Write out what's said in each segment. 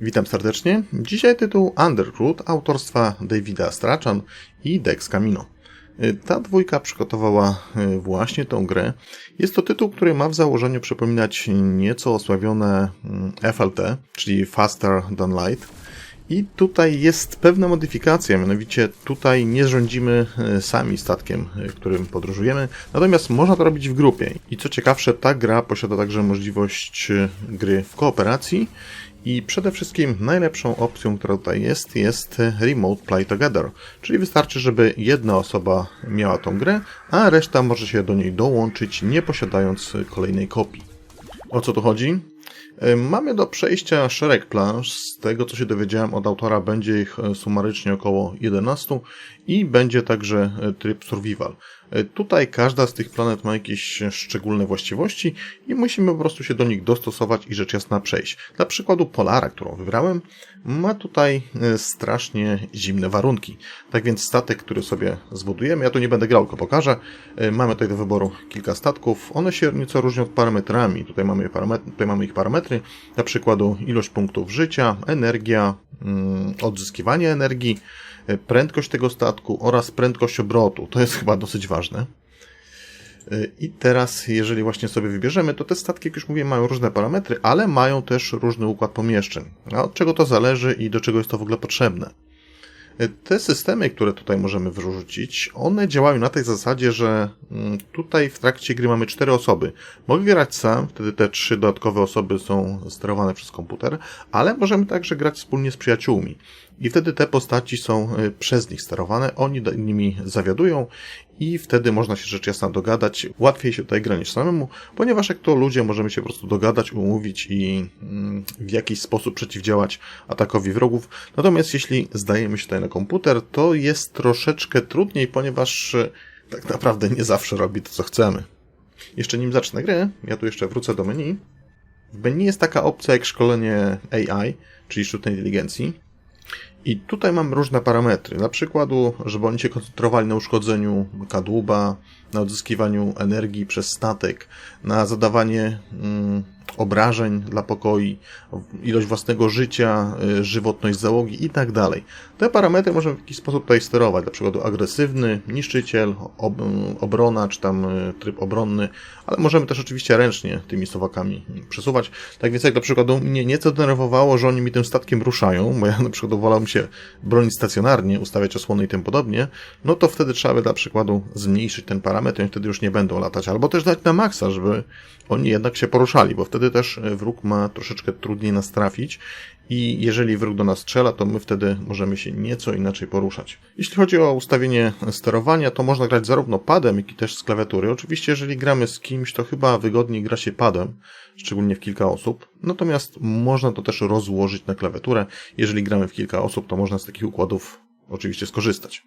Witam serdecznie. Dzisiaj tytuł Underroot autorstwa Davida Strachan i Dex Camino. Ta dwójka przygotowała e, właśnie tą grę. Jest to tytuł, który ma w założeniu przypominać nieco osławione mm, FLT, czyli Faster Than Light. I tutaj jest pewna modyfikacja, mianowicie tutaj nie rządzimy e, sami statkiem, którym podróżujemy, natomiast można to robić w grupie. I co ciekawsze, ta gra posiada także możliwość gry w kooperacji i przede wszystkim najlepszą opcją, która tutaj jest, jest Remote Play Together, czyli wystarczy, żeby jedna osoba miała tą grę, a reszta może się do niej dołączyć, nie posiadając kolejnej kopii. O co tu chodzi? Mamy do przejścia szereg planż. Z tego co się dowiedziałem od autora, będzie ich sumarycznie około 11 i będzie także tryb survival. E, tutaj każda z tych planet ma jakieś szczególne właściwości i musimy po prostu się do nich dostosować i rzecz jasna przejść. Dla przykładu Polara, którą wybrałem, ma tutaj e, strasznie zimne warunki. Tak więc statek, który sobie zbudujemy, ja tu nie będę grał, tylko pokażę. E, mamy tutaj do wyboru kilka statków. One się nieco różnią parametrami. Tutaj mamy, parametry, tutaj mamy ich parametry. Dla przykładu ilość punktów życia, energia, mm, odzyskiwanie energii, prędkość tego statku oraz prędkość obrotu. To jest chyba dosyć ważne. I teraz, jeżeli właśnie sobie wybierzemy, to te statki, jak już mówiłem, mają różne parametry, ale mają też różny układ pomieszczeń. A od czego to zależy i do czego jest to w ogóle potrzebne? Te systemy, które tutaj możemy wyrzucić, one działają na tej zasadzie, że mm, tutaj w trakcie gry mamy cztery osoby. Mogę grać sam, wtedy te trzy dodatkowe osoby są sterowane przez komputer, ale możemy także grać wspólnie z przyjaciółmi. I wtedy te postaci są y, przez nich sterowane, oni nimi zawiadują i wtedy można się rzecz jasna dogadać. Łatwiej się tutaj gra niż samemu, ponieważ jak to ludzie możemy się po prostu dogadać, umówić i mm, w jakiś sposób przeciwdziałać atakowi wrogów. Natomiast jeśli zdajemy się tutaj na komputer, to jest troszeczkę trudniej, ponieważ y, tak naprawdę nie zawsze robi to, co chcemy. Jeszcze nim zacznę grę, ja tu jeszcze wrócę do menu. W menu jest taka opcja jak szkolenie AI, czyli sztucznej inteligencji. I tutaj mam różne parametry. Na przykładu, żeby oni się koncentrowali na uszkodzeniu kadłuba, na odzyskiwaniu energii przez statek, na zadawanie mm, obrażeń dla pokoi, ilość własnego życia, y, żywotność załogi i tak dalej. Te parametry możemy w jakiś sposób tutaj sterować, na przykład agresywny, niszczyciel, ob obrona, czy tam y, tryb obronny, ale możemy też oczywiście ręcznie tymi sowakami przesuwać. Tak więc jak dla przykładu mnie nieco denerwowało, że oni mi tym statkiem ruszają, bo ja na przykład wolałbym się bronić stacjonarnie, ustawiać osłony i tym podobnie, no to wtedy trzeba by dla przykładu zmniejszyć ten parametr, i wtedy już nie będą latać, albo też dać na maksa, żeby oni jednak się poruszali, bo wtedy też wróg ma troszeczkę trudniej nas trafić i jeżeli wróg do nas strzela, to my wtedy możemy się nieco inaczej poruszać. Jeśli chodzi o ustawienie sterowania, to można grać zarówno padem, jak i też z klawiatury. Oczywiście, jeżeli gramy z kimś, to chyba wygodniej gra się padem, szczególnie w kilka osób. Natomiast można to też rozłożyć na klawiaturę. Jeżeli gramy w kilka osób, to można z takich układów oczywiście skorzystać.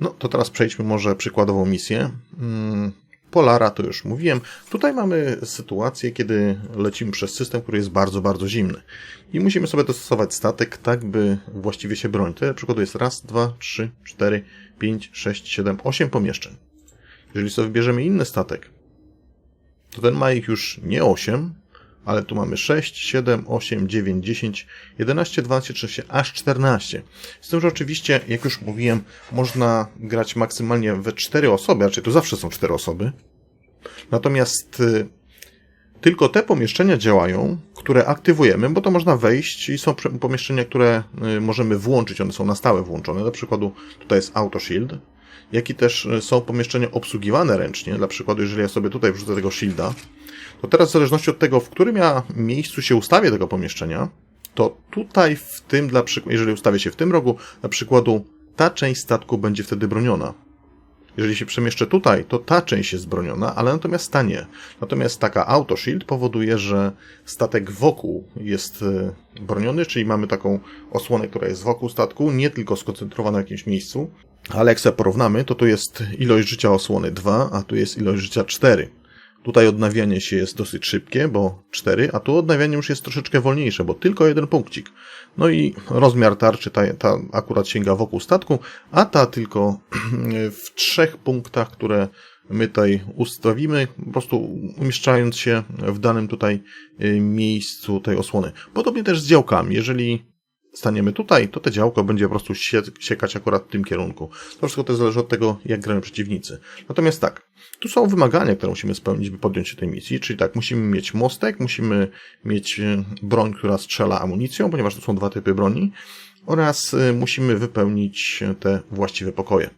No to teraz przejdźmy może przykładową misję. Hmm, Polara to już mówiłem. Tutaj mamy sytuację, kiedy lecimy przez system, który jest bardzo, bardzo zimny. I musimy sobie dostosować statek tak, by właściwie się bronić. To przykładu jest raz, dwa, trzy, cztery, pięć, sześć, siedem, osiem pomieszczeń. Jeżeli sobie wybierzemy inny statek, to ten ma ich już nie osiem, ale tu mamy 6, 7, 8, 9, 10, 11, 12, 13, aż 14. Z tym, że oczywiście, jak już mówiłem, można grać maksymalnie we 4 osoby, raczej tu zawsze są 4 osoby. Natomiast y, tylko te pomieszczenia działają, które aktywujemy, bo to można wejść i są pomieszczenia, które y, możemy włączyć, one są na stałe włączone. Do przykładu tutaj jest Auto Shield, jak i też y, są pomieszczenia obsługiwane ręcznie. Dla przykładu, jeżeli ja sobie tutaj wrzucę tego shielda, to teraz w zależności od tego, w którym ja miejscu się ustawię tego pomieszczenia, to tutaj w tym, dla przykładu, jeżeli ustawię się w tym rogu, na przykładu ta część statku będzie wtedy broniona. Jeżeli się przemieszczę tutaj, to ta część jest broniona, ale natomiast ta nie. Natomiast taka auto shield powoduje, że statek wokół jest e, broniony, czyli mamy taką osłonę, która jest wokół statku, nie tylko skoncentrowana w jakimś miejscu, ale jak sobie porównamy, to tu jest ilość życia osłony 2, a tu jest ilość życia 4. Tutaj odnawianie się jest dosyć szybkie, bo 4, a tu odnawianie już jest troszeczkę wolniejsze, bo tylko jeden punkcik. No i rozmiar tarczy ta, ta akurat sięga wokół statku, a ta tylko w trzech punktach, które my tutaj ustawimy, po prostu umieszczając się w danym tutaj y, miejscu tej osłony. Podobnie też z działkami. Jeżeli staniemy tutaj, to te działko będzie po prostu sie siekać akurat w tym kierunku. To wszystko to zależy od tego, jak grają przeciwnicy. Natomiast tak, tu są wymagania, które musimy spełnić, by podjąć się tej misji, czyli tak, musimy mieć mostek, musimy mieć y, broń, która strzela amunicją, ponieważ to są dwa typy broni, oraz y, musimy wypełnić te właściwe pokoje.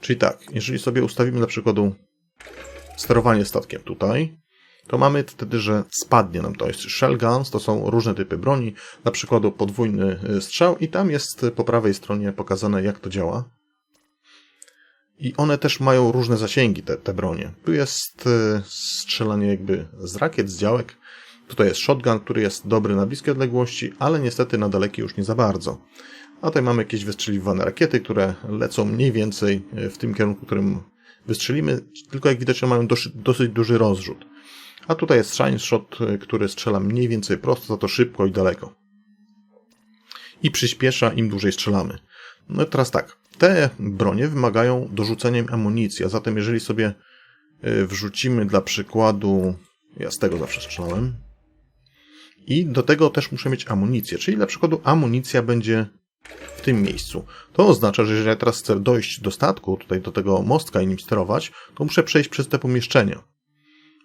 Czyli tak, jeżeli sobie ustawimy dla przykładu sterowanie statkiem tutaj, to mamy wtedy, że spadnie nam to. Jest shell guns, to są różne typy broni, na przykładu podwójny y, strzał i tam jest po prawej stronie pokazane jak to działa. I one też mają różne zasięgi, te, te bronie. Tu jest y, strzelanie jakby z rakiet, z działek. Tutaj jest shotgun, który jest dobry na bliskie odległości, ale niestety na dalekie już nie za bardzo. A tutaj mamy jakieś wystrzeliwane rakiety, które lecą mniej więcej w tym kierunku, którym wystrzelimy, tylko jak widać mają dosyć duży rozrzut. A tutaj jest shine shot, który strzela mniej więcej prosto, za to szybko i daleko. I przyspiesza im dłużej strzelamy. No i teraz tak, te bronie wymagają dorzucenia amunicji, a zatem jeżeli sobie wrzucimy dla przykładu, ja z tego zawsze strzelałem, i do tego też muszę mieć amunicję, czyli dla przykładu amunicja będzie w tym miejscu. To oznacza, że jeżeli ja teraz chcę dojść do statku, tutaj do tego mostka i nim sterować, to muszę przejść przez te pomieszczenia.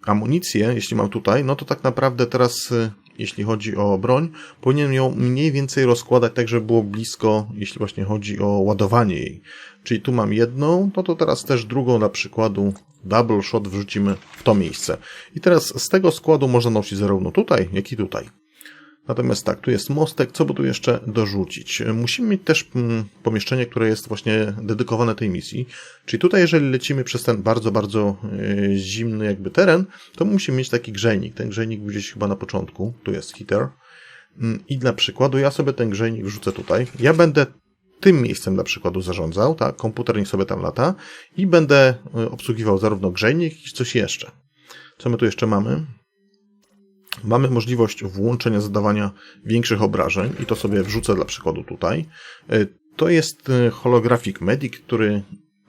Amunicję, jeśli mam tutaj, no to tak naprawdę teraz, jeśli chodzi o broń, powinienem ją mniej więcej rozkładać tak, żeby było blisko, jeśli właśnie chodzi o ładowanie jej. Czyli tu mam jedną, no to teraz też drugą dla przykładu double shot wrzucimy w to miejsce. I teraz z tego składu można nosić zarówno tutaj, jak i tutaj. Natomiast tak, tu jest mostek, co by tu jeszcze dorzucić? Musimy mieć też mm, pomieszczenie, które jest właśnie dedykowane tej misji. Czyli tutaj, jeżeli lecimy przez ten bardzo, bardzo yy, zimny jakby teren, to musimy mieć taki grzejnik. Ten grzejnik był gdzieś chyba na początku. Tu jest heater. Yy, I dla przykładu ja sobie ten grzejnik wrzucę tutaj. Ja będę tym miejscem dla przykładu zarządzał, tak? Komputer niech sobie tam lata i będę y, obsługiwał zarówno grzejnik, jak i coś jeszcze. Co my tu jeszcze mamy? Mamy możliwość włączenia zadawania większych obrażeń i to sobie wrzucę dla przykładu tutaj. Y, to jest y, holographic medic, który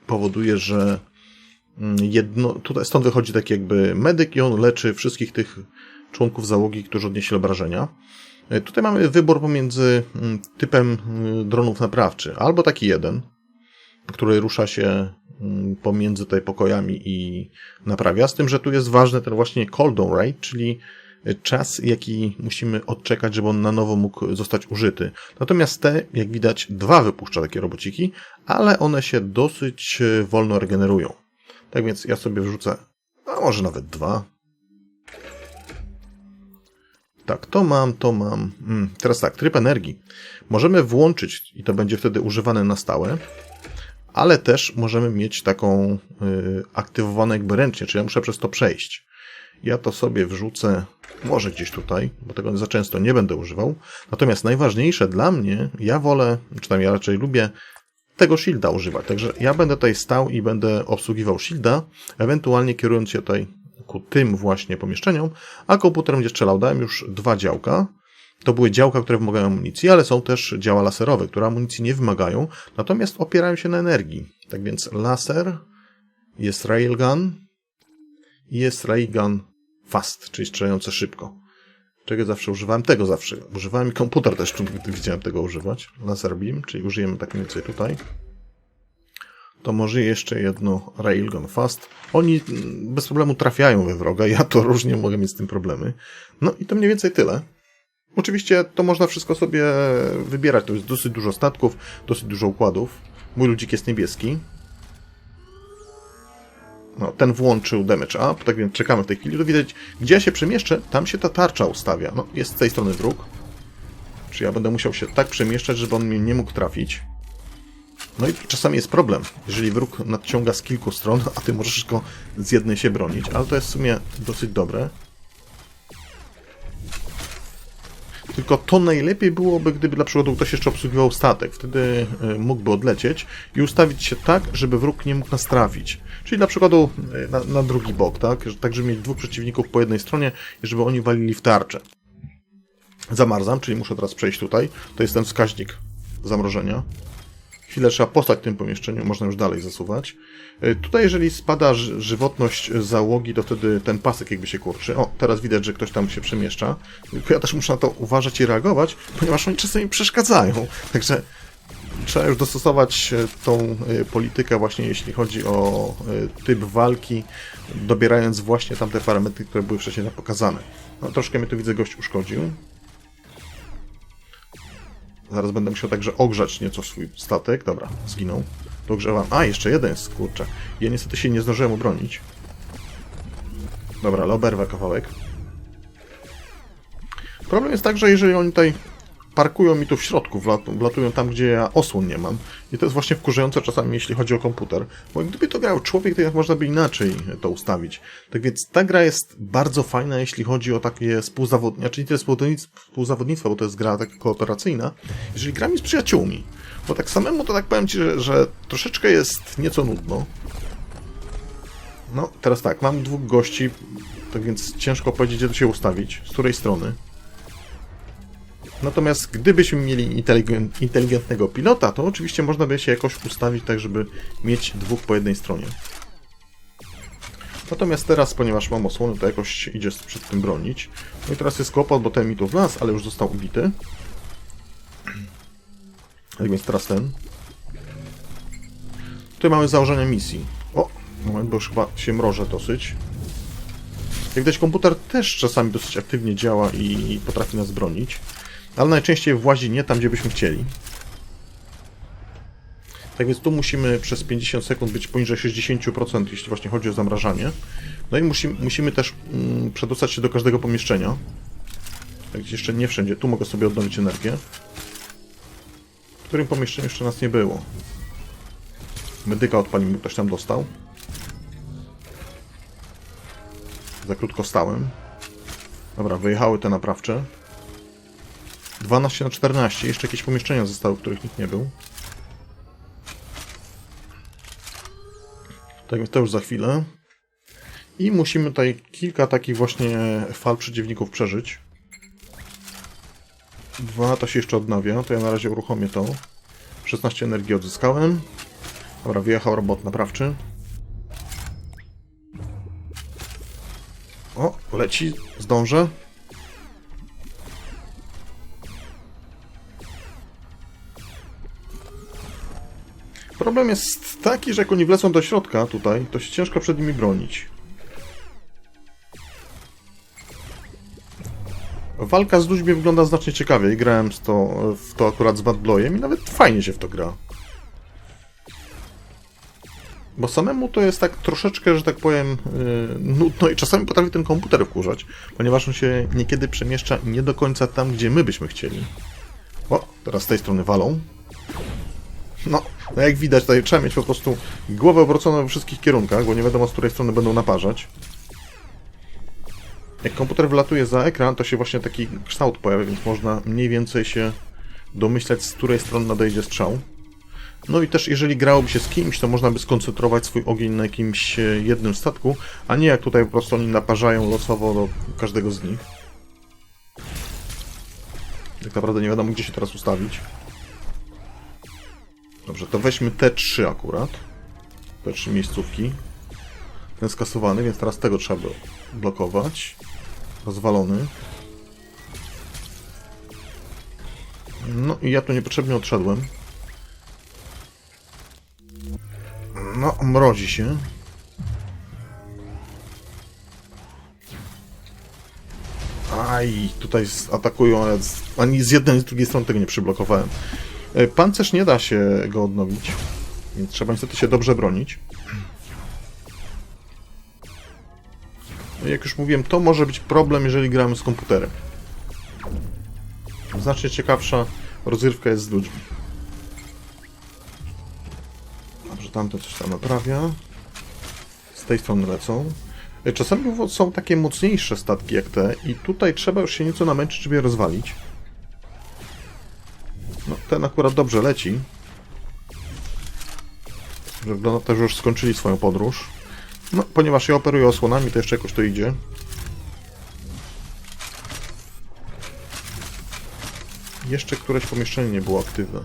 powoduje, że mm, jedno, tutaj stąd wychodzi taki jakby medyk i on leczy wszystkich tych członków załogi, którzy odnieśli obrażenia. E, tutaj mamy wybór pomiędzy mm, typem dronów naprawczy, albo taki jeden, który rusza się mm, pomiędzy tutaj pokojami i naprawia, z tym, że tu jest ważny ten właśnie cooldown rate, czyli czas, jaki musimy odczekać, żeby on na nowo mógł zostać użyty. Natomiast te, jak widać, dwa wypuszcza takie robociki, ale one się dosyć e, wolno regenerują. Tak więc ja sobie wrzucę, a może nawet dwa, tak, to mam, to mam. Hmm, teraz tak, tryb energii. Możemy włączyć i to będzie wtedy używane na stałe, ale też możemy mieć taką y, aktywowaną jakby ręcznie, czyli ja muszę przez to przejść. Ja to sobie wrzucę może gdzieś tutaj, bo tego za często nie będę używał. Natomiast najważniejsze dla mnie, ja wolę, czy tam ja raczej lubię tego shielda używać. Także ja będę tutaj stał i będę obsługiwał shielda, ewentualnie kierując się tutaj ku tym właśnie pomieszczeniom, a komputer będzie strzelał. Dałem już dwa działka. To były działka, które wymagają amunicji, ale są też działa laserowe, które amunicji nie wymagają, natomiast opierają się na energii. Tak więc laser, jest railgun jest railgun fast, czyli strzelające szybko. Czego zawsze używałem? Tego zawsze używałem i komputer też widziałem tego używać. Laser beam, czyli użyjemy tak mniej więcej tutaj to może jeszcze jedno Railgun Fast. Oni bez problemu trafiają we wroga, ja to różnie mogę mieć z tym problemy. No i to mniej więcej tyle. Oczywiście to można wszystko sobie wybierać, to jest dosyć dużo statków, dosyć dużo układów. Mój ludzik jest niebieski. No, ten włączył damage up, tak więc czekamy w tej chwili. Tu widać, gdzie ja się przemieszczę, tam się ta tarcza ustawia. No, jest z tej strony wróg. Czy ja będę musiał się tak przemieszczać, żeby on mnie nie mógł trafić. No i czasami jest problem, jeżeli wróg nadciąga z kilku stron, a ty możesz go z jednej się bronić, ale to jest w sumie dosyć dobre. Tylko to najlepiej byłoby, gdyby dla przykładu ktoś jeszcze obsługiwał statek. Wtedy e, mógłby odlecieć i ustawić się tak, żeby wróg nie mógł nas trafić. Czyli dla przykładu e, na, na drugi bok, tak? Tak, żeby mieć dwóch przeciwników po jednej stronie i żeby oni walili w tarczę. Zamarzam, czyli muszę teraz przejść tutaj. To jest ten wskaźnik zamrożenia chwilę trzeba postać w tym pomieszczeniu, można już dalej zasuwać. E, Tutaj jeżeli spada ży- żywotność załogi, to wtedy ten pasek jakby się kurczy. O, teraz widać, że ktoś tam się przemieszcza. Ja też muszę na to uważać i reagować, ponieważ oni czasami przeszkadzają. Także trzeba już dostosować e, tą e, politykę właśnie jeśli chodzi o typ walki, dobierając właśnie tamte parametry, które były wcześniej pokazane. No, troszkę mnie tu widzę gość uszkodził. Zaraz będę musiał także ogrzać nieco swój statek. Dobra, zginął. Dogrzewam. A, jeszcze jeden jest, kurczę. Ja niestety się nie zdążyłem obronić. Dobra, ale oberwę kawałek. Problem jest tak, że jeżeli oni tutaj parkują mi tu w środku, wlat- wlatują tam, gdzie ja osłon nie mam. I to jest właśnie wkurzające czasami, jeśli chodzi o komputer. Bo gdyby to grał człowiek, to jak można by inaczej to ustawić. Tak więc ta gra jest bardzo fajna, jeśli chodzi o takie współzawodnictwo, znaczy nie tyle współzawodnictwo, bo to jest gra taka kooperacyjna, jeżeli gramy z przyjaciółmi. Bo tak samemu to tak powiem Ci, że, że troszeczkę jest nieco nudno. No, teraz tak, mam dwóch gości, tak więc ciężko powiedzieć, gdzie to się ustawić, z której strony. Natomiast gdybyśmy mieli inteligen- inteligentnego pilota, to oczywiście można by się jakoś ustawić tak, żeby mieć dwóch po jednej stronie. Natomiast teraz, ponieważ mam osłony, to jakoś idzie przed tym bronić. No i teraz jest kłopot, bo ten mi tu wlazł, ale już został ubity. Tak więc teraz ten. Tutaj mamy założenia misji. O, moment, bo już chyba się mrożę dosyć. Jak widać, komputer też czasami dosyć aktywnie działa i potrafi nas bronić. Ale najczęściej włazi nie tam, gdzie byśmy chcieli. Tak więc tu musimy przez 50 sekund być poniżej 60%, jeśli właśnie chodzi o zamrażanie. No i musimy, też mm, przedostać się do każdego pomieszczenia. Tak jeszcze nie wszędzie. Tu mogę sobie odnowić energię. W którym pomieszczeniu jeszcze nas nie było. Medyka odpalimy, ktoś tam dostał. Za krótko stałem. Dobra, wyjechały te naprawcze. 12 na 14. Jeszcze jakieś pomieszczenia zostały, w których nikt nie był. Tak więc to już za chwilę. I musimy tutaj kilka takich właśnie fal przeciwników przeżyć. Dwa to się jeszcze odnawia, to ja na razie uruchomię to. 16 energii odzyskałem. Dobra, wyjechał robot naprawczy. O, leci, zdążę. Problem jest taki, że jak oni wlecą do środka tutaj, to się ciężko przed nimi bronić. Walka z ludźmi wygląda znacznie ciekawiej. Grałem z to, w to akurat z Badblojem i nawet fajnie się w to gra. Bo samemu to jest tak troszeczkę, że tak powiem, yy, nudno i czasami potrafi ten komputer wkurzać, ponieważ on się niekiedy przemieszcza nie do końca tam, gdzie my byśmy chcieli. O, teraz z tej strony walą. No, no jak widać, tutaj trzeba mieć po prostu głowę obróconą we wszystkich kierunkach, bo nie wiadomo z której strony będą naparzać. Jak komputer wlatuje za ekran, to się właśnie taki kształt pojawia, więc można mniej więcej się domyślać, z której strony nadejdzie strzał. No i też jeżeli grałoby się z kimś, to można by skoncentrować swój ogień na jakimś e, jednym statku, a nie jak tutaj po prostu oni naparzają losowo do każdego z nich. Tak naprawdę nie wiadomo, gdzie się teraz ustawić. Dobrze, to weźmy te trzy akurat. Te trzy miejscówki. Ten skasowany, więc teraz tego trzeba blokować. Rozwalony. No i ja tu niepotrzebnie odszedłem. No, mrozi się. Aj, tutaj atakują, ale ani z jednej, ani z drugiej strony tego nie przyblokowałem. E, Pancerz nie da się go odnowić, więc trzeba niestety się dobrze bronić. No jak już mówiłem, to może być problem, jeżeli gramy z komputerem. Znacznie ciekawsza rozgrywka jest z ludźmi. Dobrze, tamte coś tam naprawia. Z tej strony lecą. E, Czasami są takie mocniejsze statki jak te i tutaj trzeba już się nieco namęczyć, żeby je rozwalić. No, ten akurat dobrze leci. Wygląda na to, że już skończyli swoją podróż. No, ponieważ ja operuję osłonami, to jeszcze jakoś to idzie. Jeszcze któreś pomieszczenie nie było aktywne.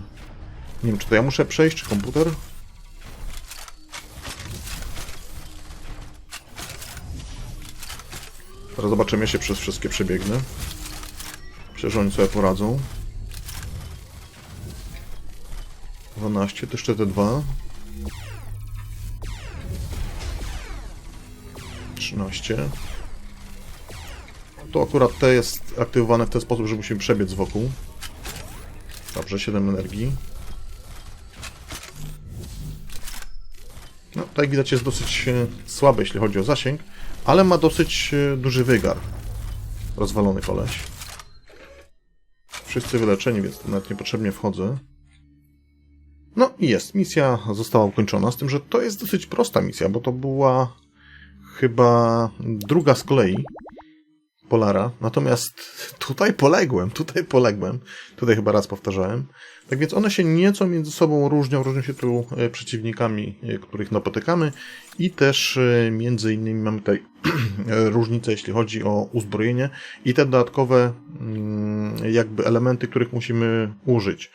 Nie wiem, czy to ja muszę przejść, czy komputer? Teraz zobaczymy, ja się przez wszystkie przebiegnę. Że oni sobie poradzą. 12, to jeszcze te dwa. 13. To akurat te jest aktywowane w ten sposób, że musimy przebiec wokół. Dobrze, 7 energii. No, tak jak widać jest dosyć e, słaby, jeśli chodzi o zasięg, ale ma dosyć e, duży wygar. Rozwalony koleś. Wszyscy wyleczeni, więc nawet niepotrzebnie wchodzę. No i jest, misja została ukończona, z tym, że to jest dosyć prosta misja, bo to była chyba druga z kolei Polara. Natomiast tutaj poległem, tutaj poległem. Tutaj chyba raz powtarzałem. Tak więc one się nieco między sobą różnią, różnią się tu e, przeciwnikami, e, których napotykamy i też e, między innymi mamy tutaj różnice, jeśli chodzi o uzbrojenie i te dodatkowe mm, jakby elementy, których musimy użyć.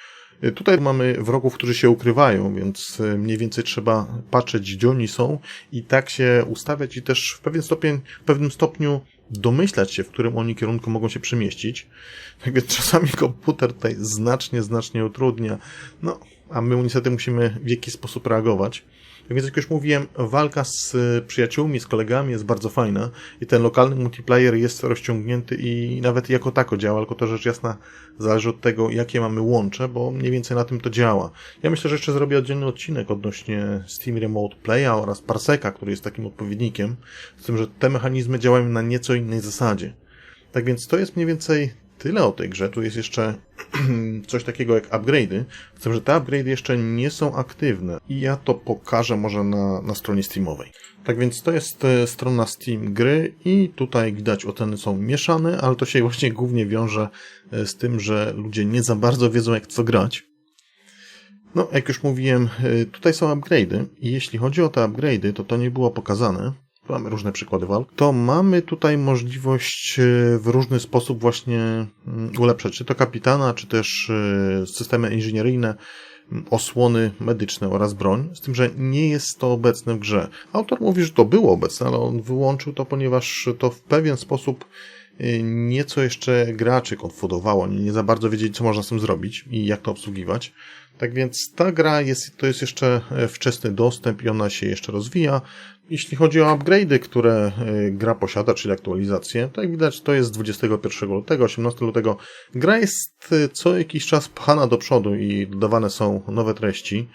Tutaj mamy wrogów, którzy się ukrywają, więc mniej więcej trzeba patrzeć, gdzie oni są i tak się ustawiać i też w pewien stopień, w pewnym stopniu domyślać się, w którym oni kierunku mogą się przemieścić. Tak więc czasami komputer tutaj znacznie, znacznie utrudnia. No, a my niestety musimy w jakiś sposób reagować. Więc jak już mówiłem, walka z przyjaciółmi, z kolegami jest bardzo fajna i ten lokalny multiplayer jest rozciągnięty i nawet jako tako działa, tylko to rzecz jasna zależy od tego, jakie mamy łącze, bo mniej więcej na tym to działa. Ja myślę, że jeszcze zrobię oddzielny odcinek odnośnie Steam Remote Playa oraz Parseka, który jest takim odpowiednikiem, z tym, że te mechanizmy działają na nieco innej zasadzie. Tak więc to jest mniej więcej tyle o tej grze. Tu jest jeszcze coś takiego jak upgrade'y. Chcę, że te upgrade'y jeszcze nie są aktywne i ja to pokażę może na, na stronie Steamowej. Tak więc to jest e, strona Steam gry i tutaj widać oceny są mieszane, ale to się właśnie głównie wiąże e, z tym, że ludzie nie za bardzo wiedzą jak co grać. No, jak już mówiłem, e, tutaj są upgrade'y i jeśli chodzi o te upgrade'y, to to nie było pokazane mamy różne przykłady walk, to mamy tutaj możliwość e, w różny sposób właśnie mm, ulepszać, czy to kapitana, czy też e, systemy inżynieryjne, osłony medyczne oraz broń, z tym, że nie jest to obecne w grze. Autor mówi, że to było obecne, ale on wyłączył to, ponieważ to w pewien sposób e, nieco jeszcze graczy konfudowało, nie za bardzo wiedzieli, co można z tym zrobić i jak to obsługiwać. Tak więc ta gra jest, to jest jeszcze wczesny dostęp i ona się jeszcze rozwija. Jeśli chodzi o upgrade'y, które e, gra posiada, czyli aktualizacje, to jak widać to jest 21 lutego, 18 lutego. Gra jest e, co jakiś czas pchana do przodu i dodawane są nowe treści.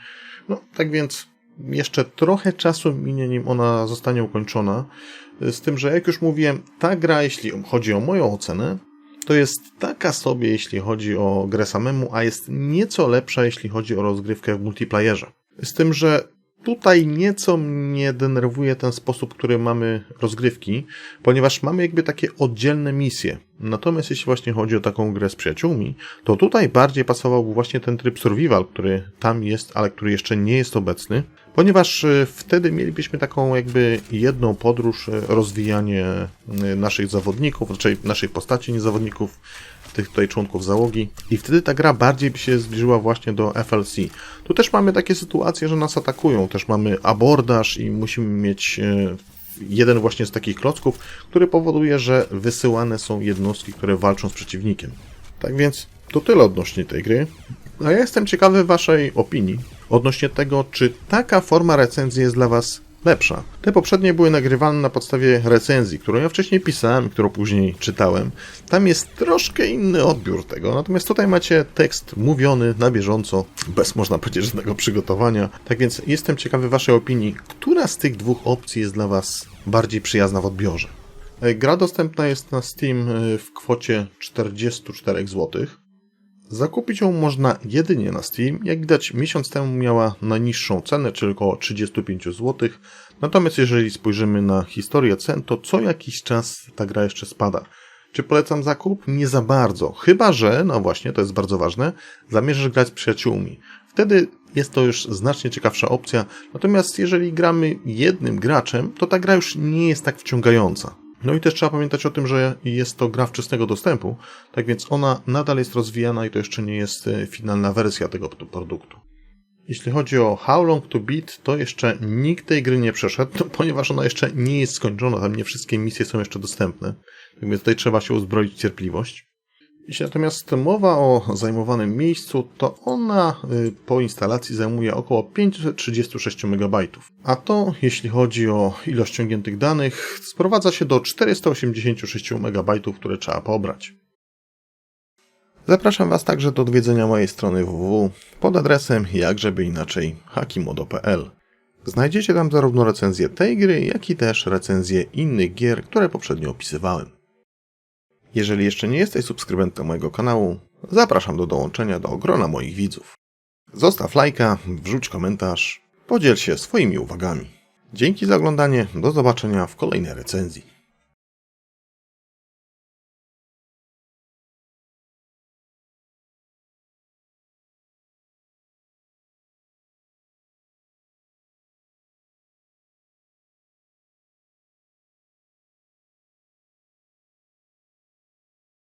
No, tak więc jeszcze trochę czasu minie, nim ona zostanie ukończona. Z tym, że jak już mówiłem, ta gra, jeśli chodzi o moją ocenę, to jest taka sobie, jeśli chodzi o grę samemu, a jest nieco lepsza, jeśli chodzi o rozgrywkę w multiplayerze. Z tym, że Tutaj nieco mnie denerwuje ten sposób, który mamy rozgrywki, ponieważ mamy jakby takie oddzielne misje. Natomiast jeśli właśnie chodzi o taką grę z przyjaciółmi, to tutaj bardziej pasowałby właśnie ten tryb survival, który tam jest, ale który jeszcze nie jest obecny, ponieważ e, wtedy mielibyśmy taką jakby jedną podróż, e, rozwijanie e, naszych zawodników, raczej naszych postaci, nie zawodników, tych tutaj członków załogi i wtedy ta gra bardziej by się zbliżyła właśnie do FLC. Tu też mamy takie sytuacje, że nas atakują, też mamy abordaż i musimy mieć e, jeden właśnie z takich klocków, który powoduje, że wysyłane są jednostki, które walczą z przeciwnikiem. Tak więc to tyle odnośnie tej gry. A ja jestem ciekawy Waszej opinii odnośnie tego, czy taka forma recenzji jest dla Was lepsza. Te poprzednie były nagrywane na podstawie recenzji, którą ja wcześniej pisałem, którą później czytałem. Tam jest troszkę inny odbiór tego, natomiast tutaj macie tekst mówiony na bieżąco, bez można powiedzieć żadnego przygotowania. Tak więc jestem ciekawy Waszej opinii, która z tych dwóch opcji jest dla Was bardziej przyjazna w odbiorze. E, gra dostępna jest na Steam e, w kwocie 44 zł. Zakupić ją można jedynie na Steam. Jak widać, miesiąc temu miała najniższą cenę, czyli około 35 zł. Natomiast jeżeli spojrzymy na historię cen, to co jakiś czas ta gra jeszcze spada. Czy polecam zakup? Nie za bardzo. Chyba, że, no właśnie, to jest bardzo ważne, zamierzasz grać z przyjaciółmi. Wtedy jest to już znacznie ciekawsza opcja. Natomiast jeżeli gramy jednym graczem, to ta gra już nie jest tak wciągająca. No i też trzeba pamiętać o tym, że jest to gra wczesnego dostępu, tak więc ona nadal jest rozwijana i to jeszcze nie jest e, finalna wersja tego produktu. Jeśli chodzi o How Long to Beat, to jeszcze nikt tej gry nie przeszedł, ponieważ ona jeszcze nie jest skończona, tam nie wszystkie misje są jeszcze dostępne. Tak więc tutaj trzeba się uzbroić w cierpliwość. Jeśli natomiast mowa o zajmowanym miejscu, to ona y, po instalacji zajmuje około 536 MB. A to, jeśli chodzi o ilość ściągniętych danych, sprowadza się do 486 MB, które trzeba pobrać. Zapraszam Was także do odwiedzenia mojej strony www pod adresem jakżeby inaczej hakimodo.pl. Znajdziecie tam zarówno recenzję tej gry, jak i też recenzję innych gier, które poprzednio opisywałem. Jeżeli jeszcze nie jesteś subskrybentem mojego kanału, zapraszam do dołączenia do grona moich widzów. Zostaw lajka, wrzuć komentarz, podziel się swoimi uwagami. Dzięki za oglądanie, do zobaczenia w kolejnej recenzji.